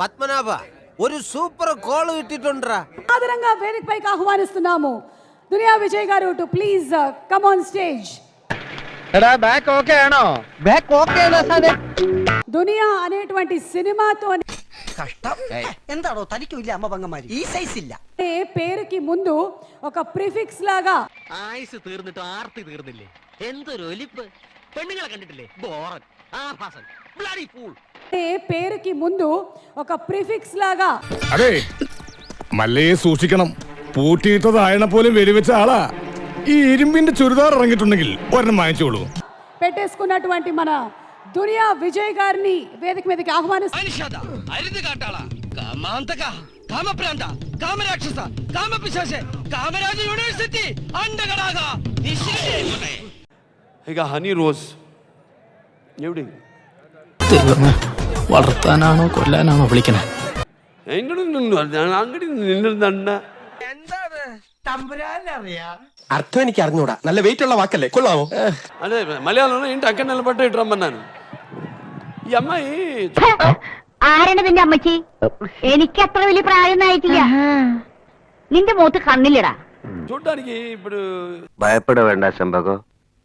పద్మనాభ ഒരു super coal കിട്ടിട്ടുണ്ടാ ఆదరంగా వేదిక పైకి ఆహ్వానిస్తున్నాము Duniya Vijay garu to please come on stage എടാ ബാക്ക് ഓക്കെ ആണോ ബാക്ക് ഓക്കെ దునియా అనేటువంటి సినిమాతో കഷ്ടം എന്താണോ തനിക്കും ഇല്ല അമ്മ പങ്കന്മാര് ഈ സൈസ് ഇല്ല పేరుకి ముందు ఒక ప్రిఫిక్స్ లాగా ആയുസ് തീർന്നിട്ട് ആർത്തി തീർന്നില്ലേ എന്തൊരു ഒലിപ്പ് പെണ്ണുങ്ങളെ കണ്ടിട്ടില്ലേ ബോറൻ ആഭാസൻ ബ്ലഡി ഫൂൾ పేరుకి ముందు ఒక ప్రిఫిక్స్ లాగా അതെ മല്ലയെ സൂക്ഷിക്കണം പൂട്ടിയിട്ടതായണ പോലും വെടിവെച്ച ആളാ ഈ ഇരുമ്പിന്റെ ചുരിദാർ ഇറങ്ങിയിട്ടുണ്ടെങ്കിൽ ഒരെണ്ണം വാങ്ങിച്ചോളൂ పెట్టేసుకున్నటువంటి మన దునియా విజయ్ గారిని వేదిక మీదకి ఆహ్వానిస్తున్నాం മനുഷ്യത അരുത് കാട്ടാള കാമാന്തക കാമപ്രാന്ത കാമരാക്ഷസ കാമപിശാശ കാമരാജ യൂണിവേഴ്സിറ്റി അണ്ടകടാക ಈಗ ಹನಿ ರೋಸ್ എവിടെ ദൈവമേ വളർത്താനാണോ കൊല്ലാനാണോ വിളിക്കണേ എങ്ങോട്ട് നിന്നു ഞാൻ അങ്ങോട്ട് നിന്നിരുന്നണ്ട അർത്ഥം എനിക്ക് അറിഞ്ഞൂടാ നല്ല വെയിറ്റ് ഉള്ള വാക്കല്ലേ കൊള്ളാമോ అదే మలయాళంలో ఏంటి అక్కడ నిలబట్టి ఇటు రమ్మన్నాను ఈ అమ్మాయి ആരാണ് നിന്റെ അമ്മച്ചി എനിക്ക് അത്ര വലിയ പ്രായമൊന്നും ആയിട്ടില്ല നിന്റെ മുഖത്ത് കണ്ണില്ലടാ చూడడానికి ఇప్పుడు ഭയപ്പെട വേണ്ട ശമ്പകോ